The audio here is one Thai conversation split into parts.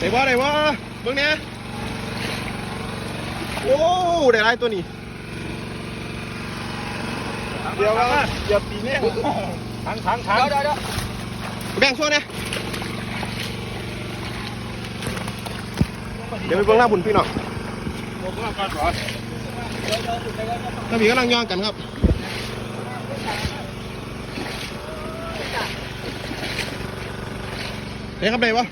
ได้บ่ได้บ่เบิ่งเนี่ยโอ้ได้หลายตัวนี้เดี๋ยวว่าเดี๋ยวปีนี้ถังถังถังเดี๋ยวเดี๋ยวแบ่งช่วยนะเดี๋ยวไปเบิ่งหน้าบุญพี่น้องผมว่าก่อนก่อนถ้าพี่กำลังย่องกันครับเฮ้ยครับได้ปะ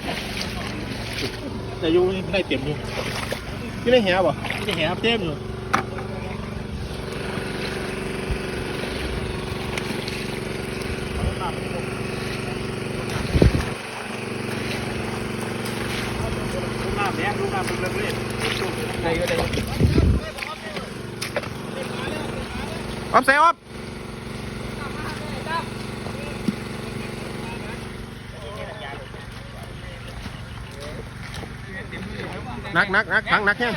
แต่อยู่นี่ได้เต็มอยู่พี่ได้แหบ่ไม่ได้แหบเต็มอยู่น้ำแดงดูน้ำเป็นเรื่องเลยได้อยู่ได้อยู่ออฟเซออฟ นักนักนักถังนักแห้ง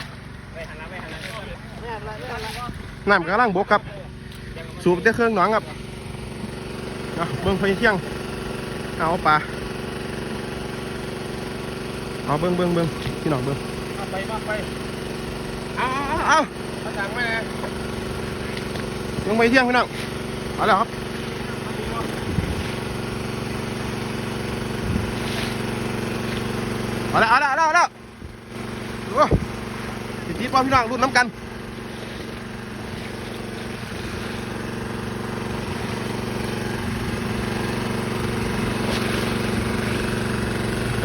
น้ำกำลังบกครับ สูบแต่เครื่องหนองครับเอาเบิ้งไฟเที่ยง เอาปลาเอาเบิ้งเบิ้งเบิ้งพี่น้องเบิ้งไปมาไปเอาเอาเอามาสั่งมาเบิ้งไฟเที่ยงพี่น้องเอาแล้วครับเอาแล้วเอาแล้วเอาแล้ว ติดทีป้อพี่น้องรุ่นน้ำกัน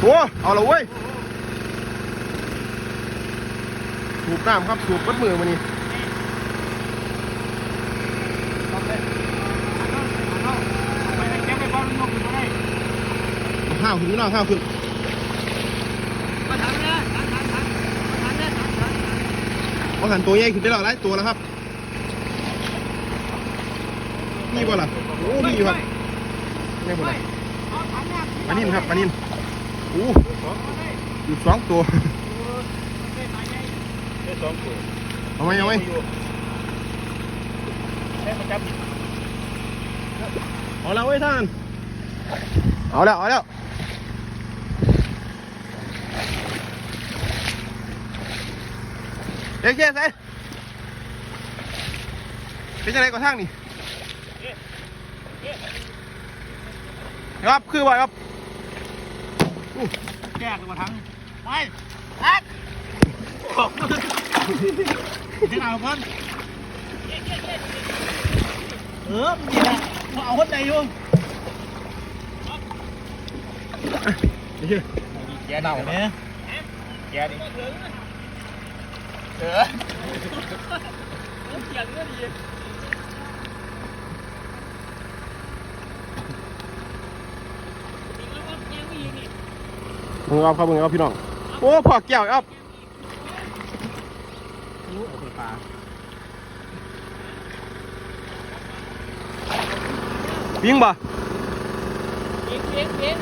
โอ้เอาละเว้ยสูบน้ำครับสูบวัดมือมานี่ห้านลูกอยู่ไหนเอาข้าวขึ้นพี่น้องข้าวขึ้น มาถังนะถังถังถังถังนะถังถัง เอาหันตัวใหญ่ขึ้นได้หลายตัวแล้วครับนี่บ่ล่ะโอ้นี่อยู่ครับนี่บ่ล่ะปลานิ่มครับปลานิ่มโอ้อยู่สองตัวสองตัวเอาไหมเอาไหมให้มาจับเอาแล้วเว้ยท่านเอาแล้วเอาแล้ว เอ๊ะเจ๊ใส่เป็นยังไงก่อนทางนี่ครับคือว่าครับแก้กันมาทั้งไปทักที่ไหนพันเออมีแหละมาเอาคนใดอยู่เดี๋ยแกเน่าเนี่ยแกนี่ เออมึงเอาครับมึงเอาพี่น้อง โอ้พอแก้วครับรู้เอาไปปลาวิ่งบ่เอ็กเอ็กเอ็ก